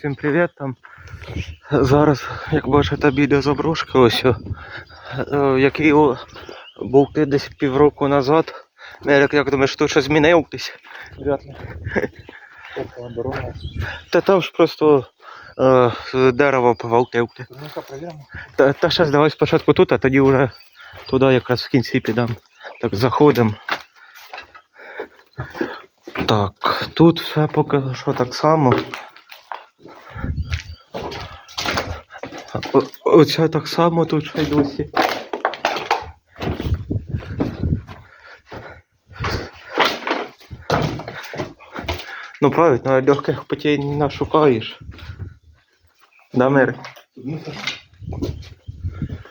всім привіт там. Зараз, як бачите, біля заброшки ось, е, який був ти десь півроку назад. Мерик, як думаєш, тут щось дорога. Та там ж просто е, дерево повалтив. ти. Ну-ка, проверимо. Та, та щас давай спочатку тут, а тоді вже туди якраз в кінці підемо. Так, заходимо. Так, тут все поки що так само. О- Оце так само тут ще досі. Ну правильно, легких путей не нашукаєш. Да, мир?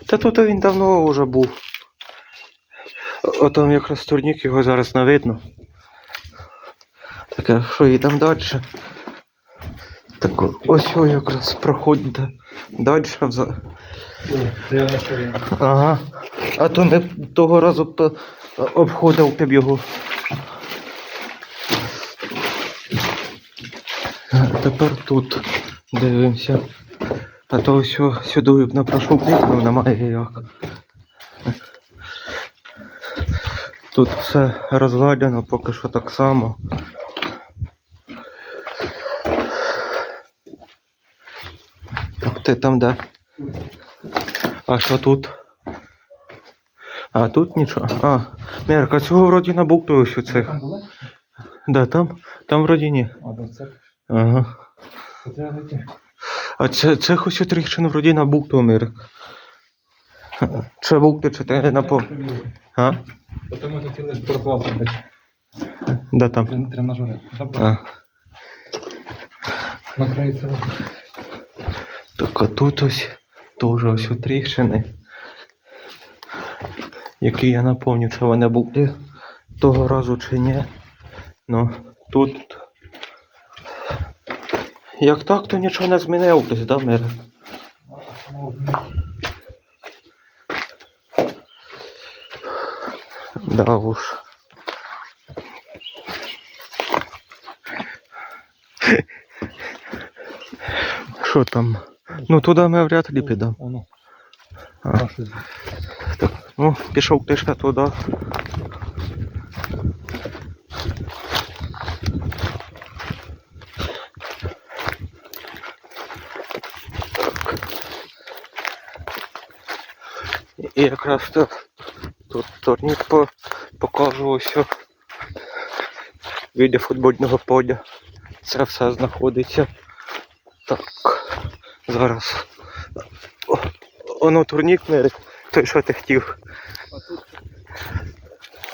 Та тут він давно вже був. О там якраз турнік його зараз не видно. Так, а що йдемо далі? Так ось о якраз проходить далі. вза- Я Ага. А то не того разу п- обходив б його. Тепер тут дивимося. А то все сюди б не пройшов клікнув, немає як. Тут все розвалено, поки що так само. Так, ти там де? А що тут? А тут нічого. А, Мерка, цього вроді ось у цих. Там? Да, там, там вроді ні. А, до церкви. Ага. А це, це у тріщин вроді набуктую, Мерк. Чи букти, чи ти не по... А? Потім ми хотіли зробити. Да там. Трен- Тренажери. Накриється. Так, а тут ось теж ось тріщини. Які я напомню, чи вони були того разу чи ні. Ну, тут. Як так, то нічого не змінилось, да, Мир? Да уж. Що там? Ну туди ми вряд ли підемо. Воно. А. Так, ну, пішов ще туди. І якраз тут, тут турнік по, покажу ось. о. Біля футбольного поля. Це все знаходиться. Так. Зараз. О, Оно турнік не той, що ти хотів. А тут.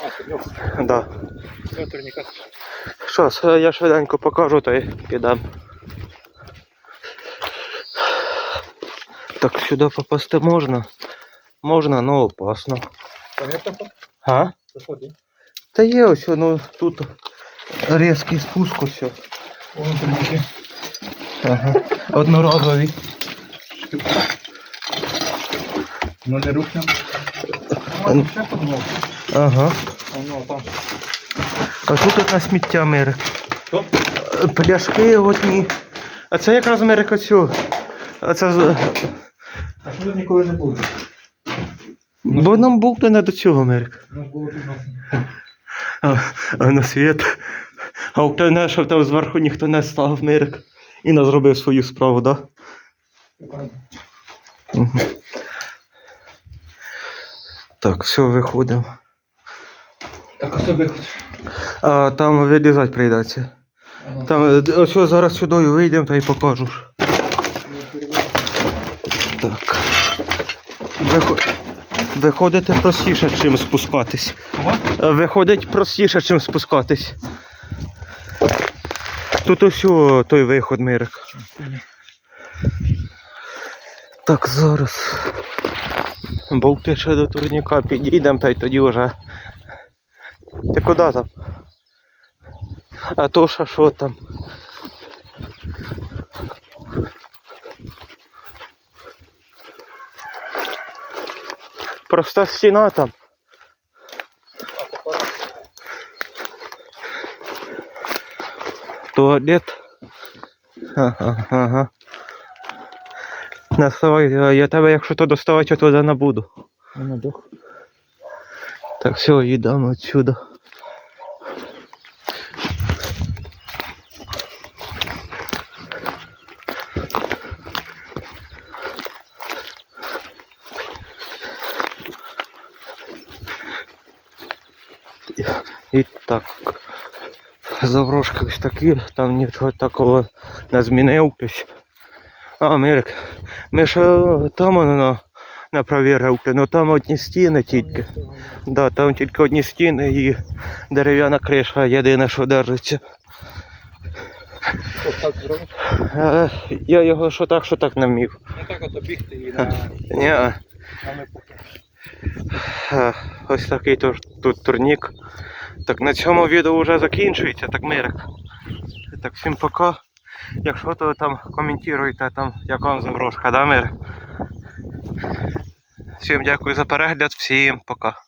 А, тут його. Да. Цього турніка. Щас, е, я швиденько покажу, то й підемо. Так, сюди попасти можна. Можна, але опасно. Там є проход? А? Проход є. Та є ось, ну тут різкий спуск ось. Воно турніки. Ага. Одноразові. Ну не рухнемо. А ну. Ще подумав. Ага. А ну там. А тут одна сміття Мерик. Що? Е, Пляшки одні. А це якраз Мерик цю. А це з- А що тут ніколи не буде? Бо нам був не до цього Мерик. У нас було тут нас. А, а на світ. А у тебе що там зверху ніхто не став Мерик. І не зробив свою справу, так? Да? Угу. Так, все, виходимо. Так, ось виход. А там вилізати прийдеться. Там ось зараз сюди вийдемо та й покажу. Так. Вихо... Виходити простіше, чим спускатись. Виходить простіше, чим спускатись. Тут ось той виход, Мирик. Так, зараз. Болти ще до турніка підійдемо, та й тоді вже. Ти куди там? А то що, що там? Проста стіна там. Туалет. Ага, ага. Наставай, а я тебе, якщо то доставати, туди не буду. Дух. Так, все, їдемо отсюда. І так. Заврошки ось такі, там нічого такого не змінився. А, Мирик, ми ж е, там воно на провіривки, ну там одні стіни тільки. Да, там тільки одні стіни і дерев'яна криша єдине, що держиться. Е, я його що так, що так не вмів. Не так ото бігти і на, Ні, на не поки. е, ось такий тур, тут турнік. Так на цьому відео вже закінчується, так Мирик. Так, всім пока. Якщо то там коментуйте, там, як вам заброшка, да, мир? Всім дякую за перегляд, всім пока.